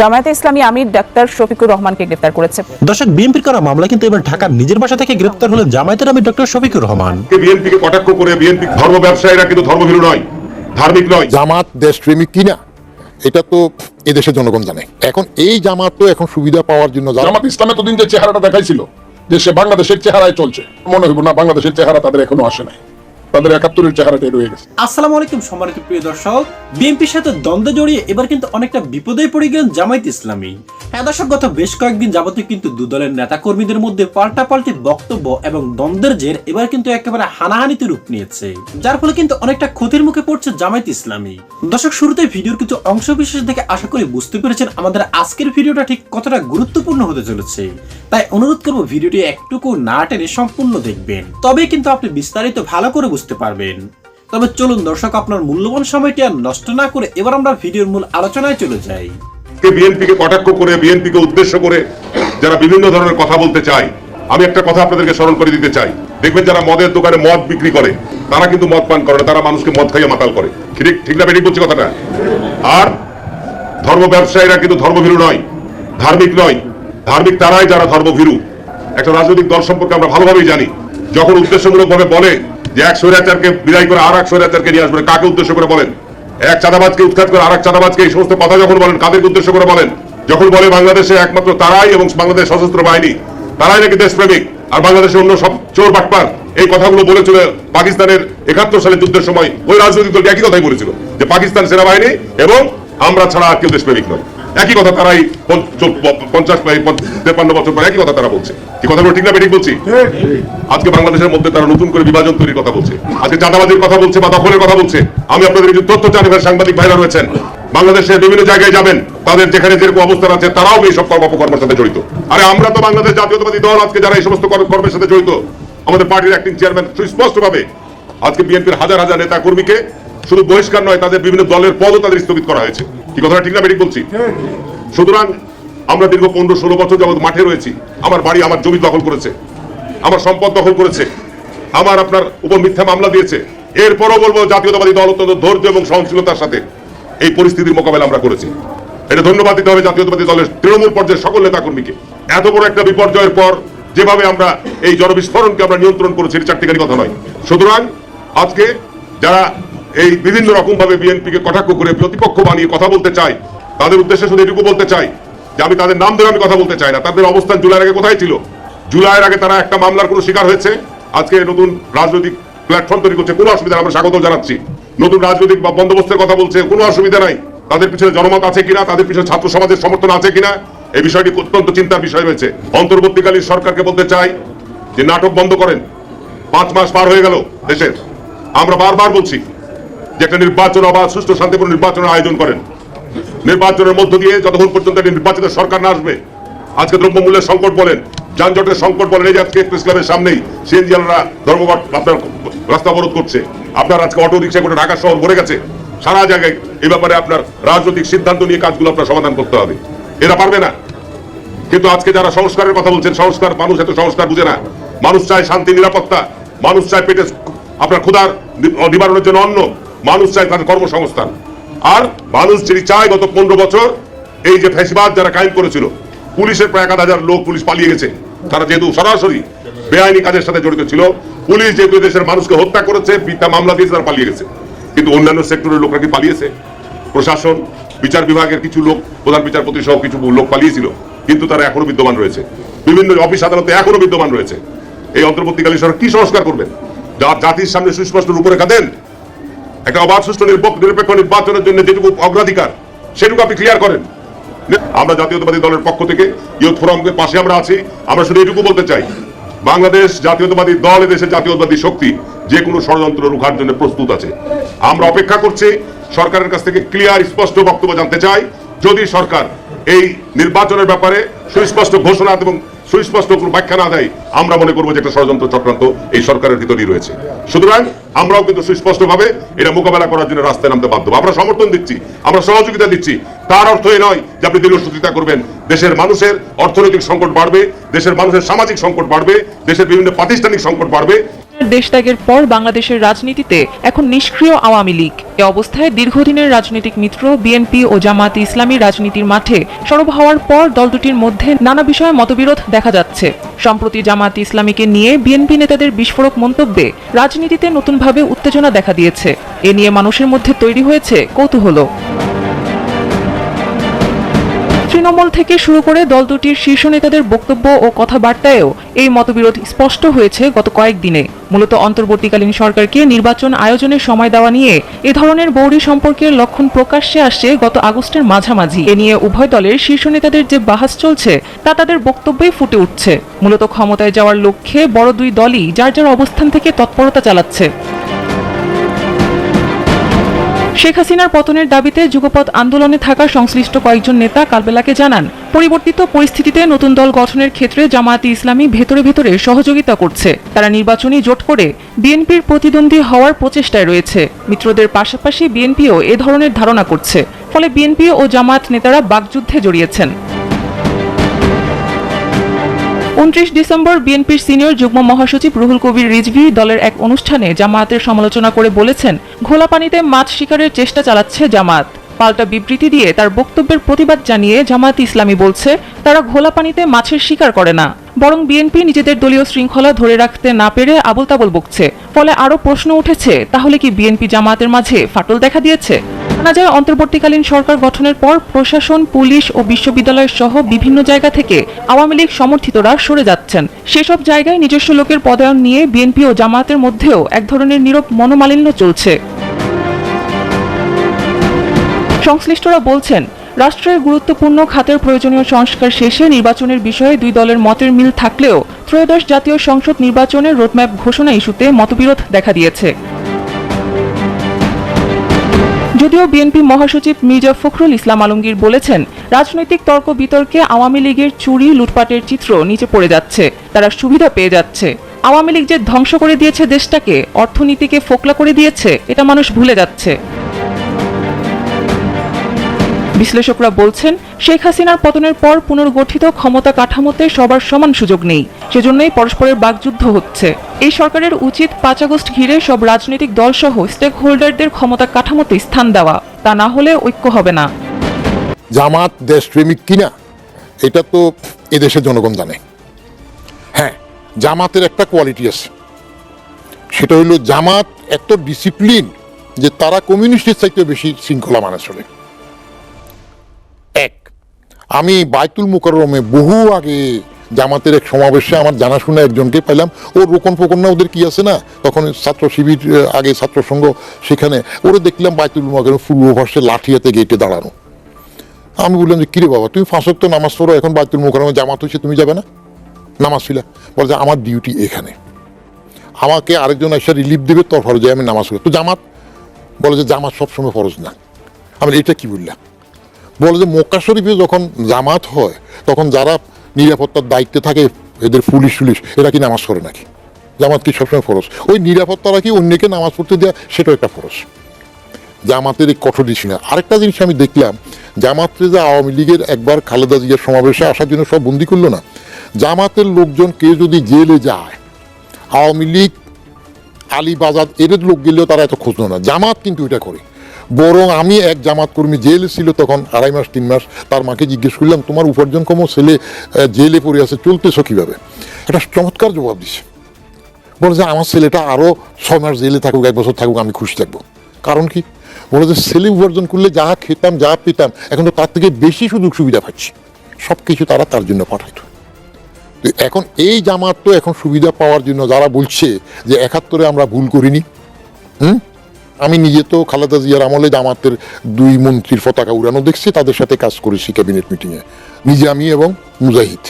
জামায়াতে ইসলামী আমির doctor Shafiqur রহমানকে গ্রেফতার করেছে। দর্শক বিএনপির করা মামলা কিন্তু এবার ঢাকার নিজের বাসা থেকে গ্রেপ্তার হলেন জামায়াতের আমির ডক্টর শফিকুর রহমান। বিএনপি কে কটাক্ষ করে বিএনপি ধর্ম ব্যবসায়ীরা কিন্তু ধর্মভীরু নয় ধার্মিক নয়। জামাত দেশপ্রেমিক কিনা এটা তো এদেশের জনগণ জানে। এখন এই জামাত তো এখন সুবিধা পাওয়ার জন্য জামাত ইসলাম এতদিন যে চেহারাটা দেখাইছিল যে সে বাংলাদেশের চেহারায় চলছে মনে হইব না বাংলাদেশের চেহারা তাদের এখনও আসে নাই। তাদের একাত্তরের গেছে। আলাইকুম সম্মানিত প্রিয় দর্শক। বিএনপির সাথে জড়িয়ে এবার কিন্তু অনেকটা বিপদে পড়ে গেলেন জামায়াত ইসলামী। হ্যাঁ দর্শক, গত বেশ কয়েকদিন যাবতীয় কিন্তু দু দলের মধ্যে বক্তব্য এবং দ্বন্দ্বের জের এবার কিন্তু একেবারে হানাহানিতে রূপ নিয়েছে, যার ফলে কিন্তু অনেকটা ক্ষতির মুখে পড়ছে জামায়াত ইসলামী। দর্শক, শুরুতে ভিডিওর কিছু অংশ বিশেষ দেখে আশা করি বুঝতে পেরেছেন আমাদের আজকের ভিডিওটা ঠিক কতটা গুরুত্বপূর্ণ হতে চলেছে। তাই অনুরোধ করব ভিডিওটি একটুকু না টেনে সম্পূর্ণ দেখবেন। তবে কিন্তু আপনি বিস্তারিত ভালো করে বুঝতে পারবেন। তবে চলুন দর্শক, আপনার মূল্যবান সময়টি আর নষ্ট না করে এবার আমরা ভিডিওর মূল আলোচনায় চলে যাই। বিএনপি কে কটাক্ষ করে বিএনপি কে উদ্দেশ্য করে যারা বিভিন্ন ধরনের কথা বলতে চায়, আমি একটা কথা আপনাদেরকে স্মরণ করে দিতে চাই। দেখবেন যারা মদের দোকানে মদ বিক্রি করে, তারা কিন্তু মদ পান করে তারা মানুষকে মদ খাইয়ে মাতাল করে। ঠিক ঠিক না বেরিয়ে বলছি কথাটা? আর ধর্ম ব্যবসায়ীরা কিন্তু ধর্মভীরু নয়, ধার্মিক নয়। ধার্মিক তারাই যারা ধর্মভীরু। একটা রাজনৈতিক দল সম্পর্কে আমরা ভালোভাবেই জানি। যখন উদ্দেশ্যমূলক ভাবে বলে যে এক স্বৈরাচারকে বিদায় করে আর এক স্বৈরাচারকে নিয়ে আসবে কাকে উদ্দেশ্য করে বলেন? এক চাঁদাবাজকে উৎখাত করে আর এক চাঁদাবাজকে এই সমস্ত কথা যখন বলেন, কাদেরকে উদ্দেশ্য করে বলেন? যখন বলে বাংলাদেশে একমাত্র তারাই এবং বাংলাদেশ সশস্ত্র বাহিনী, তারাই নাকি দেশপ্রেমিক? আর বাংলাদেশের অন্য সব চোর বাটপার, এই কথাগুলো বলেছিল পাকিস্তানের একাত্তর সালে যুদ্ধের সময়। ওই রাজনৈতিক দলটি একই কথাই বলেছিল, যে পাকিস্তান সেনাবাহিনী এবং আমরা ছাড়া আর কেউ দেশপ্রেমিক নয়। একই কথা তারাই পঞ্চাশ তেপান্ন বছর পর একই কথা তারা বলছে। কি কথাগুলো ঠিক না বেঠিক বলছি? আজকে বাংলাদেশের মধ্যে তারা নতুন করে বিভাজন তৈরির কথা বলছে। আজকে চাঁদাবাজির কথা বলছে বা দখলের কথা বলছে। আমি আপনাদের কিছু তথ্য জানিবেন সাংবাদিক ভাইরা রয়েছেন। বাংলাদেশের বিভিন্ন জায়গায় যাবেন। তাদের যেখানে যেরকম অবস্থান আছে, তারাও এই সব কর্ম অপকর্মের সাথে জড়িত। আরে আমরা তো বাংলাদেশ জাতীয়তাবাদী দল আজকে যারা এই সমস্ত কর্ম- কর্মের সাথে জড়িত, আমাদের পার্টির অ্যাক্টিং চেয়ারম্যান সুস্পষ্ট ভাবে আজকে বিএনপির হাজার হাজার নেতা কর্মীকে শুধু বহিষ্কার নয়, তাদের বিভিন্ন দলের পদও তাদের স্থগিত করা হয়েছে। কি কথাটা ঠিক না বেঠিক বলছি? সুতরাং আমরা দীর্ঘ পনেরো ষোলো বছর যাবত মাঠে রয়েছি। আমার বাড়ি, আমার জমি দখল করেছে। আমার সম্পদ দখল করেছে। আমার আপনার উপর মিথ্যা মামলা দিয়েছে। এরপরও বলব, জাতীয়তাবাদী দল অত্যন্ত ধৈর্য এবং সহনশীলতার সাথে এই পরিস্থিতির মোকাবেলা আমরা করেছি। এটা ধন্যবাদ দিতে হবে জাতীয়তাবাদী দলের তৃণমূল পর্যায়ের সকল নেতাকর্মীকে। এত বড় একটা বিপর্যয়ের পর যেভাবে আমরা এই জনবিস্ফোরণকে আমরা নিয়ন্ত্রণ করেছি, এটা চারটিখানি কথা নয়। সুতরাং আজকে যারা এই বিভিন্ন রকম ভাবে বিএনপিকে কটাক্ষ করে প্রতিপক্ষ বানিয়ে কথা বলতে চাই, তাদের উদ্দেশ্যে শুধু এটুকু বলতে চাই যে আমি তাদের নাম ধরে আমি কথা বলতে চাই না। তাদের অবস্থান জুলাইয়ের আগে কোথায় ছিল? জুলাইয়ের আগে তারা একটা মামলার কোনো শিকার হয়েছে? আজকে নতুন রাজনৈতিক প্ল্যাটফর্ম তৈরি করছে, কোনো অসুবিধা আমরা স্বাগত জানাচ্ছি। নতুন রাজনৈতিক বন্দোবস্তের কথা বলছে, কোনো অসুবিধা নাই। তাদের পিছনে জনমত আছে কিনা, তাদের পিছনে ছাত্র সমাজের সমর্থন আছে কিনা, এই বিষয়টি অত্যন্ত চিন্তার বিষয় রয়েছে। অন্তর্বর্তীকালীন সরকারকে বলতে চাই যে নাটক বন্ধ করেন। পাঁচ মাস পার হয়ে গেল দেশের। আমরা বারবার বলছি যে একটা নির্বাচন অবাধ সুষ্ঠু শান্তিপূর্ণ নির্বাচনের আয়োজন করেন। নির্বাচনের মধ্য দিয়ে যতক্ষণ পর্যন্ত নির্বাচিত সরকার না আসবে, আজকে দ্রব্যমূল্যের সংকট বলেন, যানজটের সংকট বলেন, এই যে আজকে প্রেস ক্লাবের সামনেই সিএনজিয়ালরা ধর্মঘট আপনার রাস্তা অবরোধ করছে। আপনার আজকে অটো রিক্সা করে ঢাকা শহর ভরে গেছে। সারা জায়গায় এই ব্যাপারে আপনার রাজনৈতিক সিদ্ধান্ত নিয়ে কাজগুলো আপনার সমাধান করতে হবে। এরা পারবে না। কিন্তু আজকে যারা সংস্কারের কথা বলছেন, সংস্কার মানুষ এত সংস্কার বুঝে না। মানুষ চায় শান্তি, নিরাপত্তা। মানুষ চায় পেটে আপনার ক্ষুধার নিবারণের জন্য অন্ন। মানুষ চায় তাদের কর্মসংস্থান। আর মানুষ যিনি চায় গত পনেরো বছর এই যে ফেসিবাদ যারা কায়েম করেছিল, পুলিশের প্রায় এক হাজার লোক পুলিশ পালিয়ে গেছে। তারা যেহেতু সরাসরি বেআইনি কাজের সাথে জড়িত ছিল, পুলিশ যেহেতু দেশের মানুষকে হত্যা করেছে, মিথ্যা মামলা দিয়েছে, তারা পালিয়ে গেছে। কিন্তু অন্যান্য সেক্টরের লোকরা কি পালিয়েছে? প্রশাসন, বিচার বিভাগের কিছু লোক, প্রধান বিচারপতি সহ কিছু লোক পালিয়েছিল, কিন্তু তারা এখনও বিদ্যমান রয়েছে। বিভিন্ন অফিস আদালতে এখনও বিদ্যমান রয়েছে। এই অন্তর্বর্তীকালীন সরকার কি সংস্কার করবেন? যা জাতির সামনে সুস্পষ্ট রূপরেখা দেন একটা অবাধ সুষ্ঠু নিরপেক্ষ নির্বাচনের জন্য যেটুকু অগ্রাধিকার, সেটুকু আপনি ক্লিয়ার করেন। আমরা জাতীয়তাবাদী দলের পক্ষ থেকে ইয়ুথ ফোরামের পাশে আমরা আছি, আমরা শুধু এটুকু বলতে চাই, বাংলাদেশ জাতীয়তাবাদী দল এদেশের জাতীয়তাবাদী শক্তি যে কোনো ষড়যন্ত্র রুখার জন্য প্রস্তুত আছে। আমরা অপেক্ষা করছি, সরকারের কাছ থেকে ক্লিয়ার স্পষ্ট বক্তব্য জানতে চাই, যদি সরকার এই নির্বাচনের ব্যাপারে সুস্পষ্ট ঘোষণা এবং সুস্পষ্ট কোনো ব্যাখ্যা না দেয়, আমরা মনে করব যে একটা ষড়যন্ত্র চক্রান্ত এই সরকারের ভিতরেই রয়েছে। সুতরাং আমরাও কিন্তু সুস্পষ্টভাবে এটা মোকাবেলা করার জন্য রাস্তায় নামতে বাধ্য আমরা সমর্থন দিচ্ছি, আমরা সহযোগিতা দিচ্ছি। তার অর্থ এ নয় যে আপনি দীর্ঘসূচিতা করবেন। দেশের মানুষের অর্থনৈতিক সংকট বাড়বে, দেশের মানুষের সামাজিক সংকট বাড়বে, দেশের বিভিন্ন প্রাতিষ্ঠানিক সংকট বাড়বে। দেশত্যাগের পর বাংলাদেশের রাজনীতিতে এখন নিষ্ক্রিয় আওয়ামী লীগ। এ অবস্থায় দীর্ঘদিনের রাজনৈতিক মিত্র, বিএনপি ও জামাত ইসলামী রাজনীতির মাঠে সরব হওয়ার পর দল দুটির মধ্যে নানা বিষয়ে মতবিরোধ দেখা যাচ্ছে। সম্প্রতি জামাত ইসলামীকে নিয়ে বিএনপি নেতাদের বিস্ফোরক মন্তব্যে রাজনীতিতে নতুনভাবে উত্তেজনা দেখা দিয়েছে। এ নিয়ে মানুষের মধ্যে তৈরি হয়েছে কৌতূহল। তৃণমূল থেকে শুরু করে দল দুটির শীর্ষ নেতাদের বক্তব্য ও কথাবার্তায়ও এই মতবিরোধ স্পষ্ট হয়েছে গত কয়েকদিনে। মূলত অন্তর্বর্তীকালীন সরকারকে নির্বাচন আয়োজনের সময় দেওয়া নিয়ে এ ধরনের বৌরি সম্পর্কের লক্ষণ প্রকাশ্যে আসছে গত আগস্টের মাঝামাঝি। এ নিয়ে উভয় দলের শীর্ষ নেতাদের যে বাহাস চলছে, তা তাদের বক্তব্যেই ফুটে উঠছে। মূলত ক্ষমতায় যাওয়ার লক্ষ্যে বড় দুই দলই যার যার অবস্থান থেকে তৎপরতা চালাচ্ছে। শেখ হাসিনার পতনের দাবিতে যুগপথ আন্দোলনে থাকা সংশ্লিষ্ট কয়েকজন নেতা কালবেলাকে জানান, পরিবর্তিত পরিস্থিতিতে নতুন দল গঠনের ক্ষেত্রে জামায়াতে ইসলামী ভেতরে ভেতরে সহযোগিতা করছে। তারা নির্বাচনী জোট করে বিএনপির প্রতিদ্বন্দ্বী হওয়ার প্রচেষ্টায় রয়েছে। মিত্রদের পাশাপাশি বিএনপিও এ ধরনের ধারণা করছে। ফলে বিএনপি ও জামায়াত নেতারা বাকযুদ্ধে জড়িয়েছেন। উনত্রিশ ডিসেম্বর বিএনপির সিনিয়র যুগ্ম মহাসচিব রুহুল কবির রিজভি দলের এক অনুষ্ঠানে জামায়াতের সমালোচনা করে বলেছেন ঘোলা পানিতে মাছ শিকারের চেষ্টা চালাচ্ছে জামায়াত। পাল্টা বিবৃতি দিয়ে তার বক্তব্যের প্রতিবাদ জানিয়ে জামায়াত ইসলামী বলছে, তারা ঘোলা পানিতে মাছের শিকার করে না। বরং বিএনপি নিজেদের দলীয় শৃঙ্খলা ধরে রাখতে না পেরে আবল তাবল বকছে। ফলে আরও প্রশ্ন উঠেছে, তাহলে কি বিএনপি জামায়াতের মাঝে ফাটল দেখা দিয়েছে? জানা যায়, অন্তর্বর্তীকালীন সরকার গঠনের পর প্রশাসন, পুলিশ ও বিশ্ববিদ্যালয় সহ বিভিন্ন জায়গা থেকে আওয়ামী লীগ সমর্থিতরা সরে যাচ্ছেন। সেসব জায়গায় নিজস্ব লোকের পদায়ন নিয়ে বিএনপি ও জামায়াতের মধ্যেও এক ধরনের নীরব মনোমালিন্য চলছে। সংশ্লিষ্টরা বলছেন, রাষ্ট্রের গুরুত্বপূর্ণ খাতের প্রয়োজনীয় সংস্কার শেষে নির্বাচনের বিষয়ে দুই দলের মতের মিল থাকলেও ত্রয়োদশ জাতীয় সংসদ নির্বাচনের রোডম্যাপ ঘোষণা ইস্যুতে মতবিরোধ দেখা দিয়েছে। যদিও বিএনপি মহাসচিব মির্জা ফখরুল ইসলাম আলমগীর বলেছেন, রাজনৈতিক তর্ক বিতর্কে আওয়ামী লীগের চুরি লুটপাটের চিত্র নিচে পড়ে যাচ্ছে, তারা সুবিধা পেয়ে যাচ্ছে। আওয়ামী লীগ যে ধ্বংস করে দিয়েছে দেশটাকে, অর্থনীতিকে ফোকলা করে দিয়েছে, এটা মানুষ ভুলে যাচ্ছে। বিশ্লেষকরা বলছেন, শেখ হাসিনার পতনের পর পুনর্গঠিত ক্ষমতা কাঠামোতে সবার সমান সুযোগ নেই। সেজন্যই পরস্পরের বাকযুদ্ধ হচ্ছে। এই সরকারের উচিত পাঁচ আগস্ট ঘিরে সব রাজনৈতিক দলসহ স্টেক হোল্ডারদের ক্ষমতা কাঠামোতে স্থান দেওয়া। তা না হলে ঐক্য হবে না। জামাত দেশপ্রেমিক কিনা, এটা তো এদেশের জনগণ জানে। হ্যাঁ জামাতের একটা কোয়ালিটি আছে। সেটা হলো জামাত এত ডিসিপ্লিন যে তারা কমিউনিস্টের চাইতে বেশি শৃঙ্খলা মানে চলে আমি বাইতুল মুকাররমে বহু আগে জামাতের এক সমাবেশে আমার জানাশোনা একজনকে পাইলাম। ও রোকন ফোকন না, ওদের কি আছে না? তখন ছাত্র শিবির আগে ছাত্র সংঘ সেখানে। ওরা দেখলাম বাইতুল মুকাররম ফুল ওভার্সে লাঠি হাতে গেটে দাঁড়ানো। আমি বললাম যে, কিরে বাবা তুমি ফাঁসক তো নামাজ পড়ো, এখন বাইতুল মুকাররমে জামাত হয়েছে, তুমি যাবে না? নামাজ ছিল। বলে যে, আমার ডিউটি এখানে। আমাকে আরেকজন এসে রিলিফ দেবে তোর ফরজ আমি নামাজ পড়ি। তো জামাত? বলে যে, জামাত সবসময় ফরজ না। আমি এটা কি বললাম বলে যে মক্কা শরীফে যখন জামাত হয়, তখন যারা নিরাপত্তার দায়িত্বে থাকে, এদের পুলিশ টুলিশ, এরা কি নামাজ পড়ে নাকি? জামাত কি সবসময় ফরস ওই নিরাপত্তারা কি অন্যকে নামাজ পড়তে দেওয়া সেটাও একটা ফরস জামাতের এই কঠোর ডিসিশন আরেকটা জিনিস আমি দেখলাম, জামাতে যে আওয়ামী লীগের একবার খালেদা জিয়ার সমাবেশে আসার জন্য সব বন্দি করল না? জামাতের লোকজন কেউ যদি জেলে যায়, আওয়ামী লীগ, আলীবাজার, এদের লোক গেলেও তারা এত খুঁজলো না। জামাত কিন্তু এটা করে। বরং আমি এক জামাত কর্মী জেলে ছিল তখন, আড়াই মাস, তিন মাস, তার মাকে জিজ্ঞেস করলাম, তোমার উপার্জনক্ষম ছেলে জেলে পড়ে আছে, চলতেছ কীভাবে? একটা চমৎকার জবাব দিছে। বলে যে, আমার ছেলেটা আরও ছয় মাস জেলে থাকুক, এক বছর থাকুক, আমি খুশি থাকব। কারণ কি? বলে যে, ছেলে উপার্জন করলে যা খেতাম, যা পেতাম, এখন তো তার থেকে বেশি সুযোগ সুবিধা পাচ্ছি। সব কিছু তারা তার জন্য পাঠাইত। তো এখন এই জামাত তো এখন সুবিধা পাওয়ার জন্য যারা বলছে যে, একাত্তরে আমরা ভুল করিনি, হুম? আমি নিজে তো খালেদা জিয়ার আমলে জামাতের দুই মন্ত্রীর পতাকা উড়ানো দেখছি, তাদের সাথে কাজ করেছি ক্যাবিনেট মিটিংয়ে নিজে আমি এবং মুজাহিদ।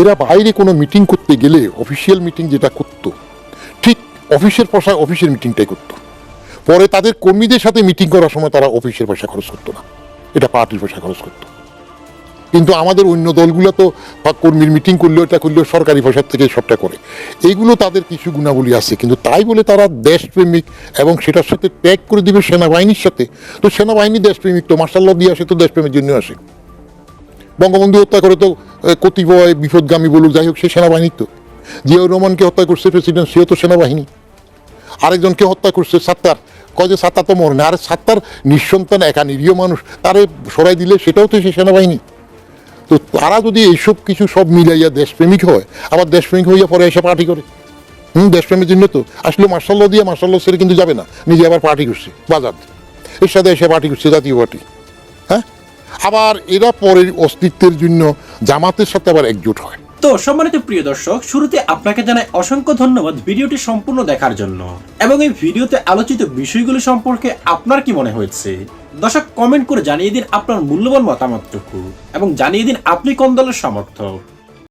এরা বাইরে কোনো মিটিং করতে গেলে অফিসিয়াল মিটিং যেটা করতো, ঠিক অফিসের পয়সা অফিসের মিটিংটাই করতো। পরে তাদের কর্মীদের সাথে মিটিং করার সময় তারা অফিসের পয়সা খরচ করতো না। এটা পার্টির পয়সা খরচ করতো। কিন্তু আমাদের অন্য দলগুলো তো কর্মীর মিটিং করলেও এটা করলেও সরকারি পয়সার থেকে সবটা করে। এইগুলো তাদের কিছু গুণাবলী আছে, কিন্তু তাই বলে তারা দেশপ্রেমিক এবং সেটার সাথে ট্যাগ করে দিবে সেনাবাহিনীর সাথে। তো সেনাবাহিনী দেশপ্রেমিক তো, মার্শাল্লাহ দিয়ে আসে তো দেশপ্রেমের জন্য আসে। বঙ্গবন্ধু হত্যা করে তো কতিপয় বিপদগামী বলুক, যাই হোক, সে সেনাবাহিনীর তো। জিয়াউর রহমানকে হত্যা করছে প্রেসিডেন্ট, সেও তো সেনাবাহিনী। আরেকজনকে হত্যা করছে সাত্তার। কয় যে সাত্তার তো মরে না আরে সাত্তার নিঃসন্তান, একা নিরীহ মানুষ, তারে সরাই দিলে সেটাও তো সে সেনাবাহিনী। তো তারা যদি এইসব কিছু সব মিলাইয়া দেশপ্রেমিক হয়, আবার দেশপ্রেমিক হইয়া পরে এসে পার্টি করে। হুম দেশপ্রেমের জন্য তো। আসলে মার্শাল্লাহ দিয়ে মার্শাল্লাহ ছেড়ে কিন্তু যাবে না। নিজে আবার পার্টি করছে, বাজার। এর সাথে এসে পার্টি করছে, জাতীয় পার্টি হ্যাঁ? আবার এরা পরের অস্তিত্বের জন্য জামাতের সাথে আবার একজোট হয়। তো সম্মানিত প্রিয় দর্শক, শুরুতে আপনাকে জানাই অসংখ্য ধন্যবাদ ভিডিওটি সম্পূর্ণ দেখার জন্য। এবং এই ভিডিওতে আলোচিত বিষয়গুলি সম্পর্কে আপনার কি মনে হয়েছে? দর্শক কমেন্ট করে জানিয়ে দিন আপনার মূল্যবান মতামতটুকু এবং জানিয়ে দিন আপনি কোন দলের সমর্থক।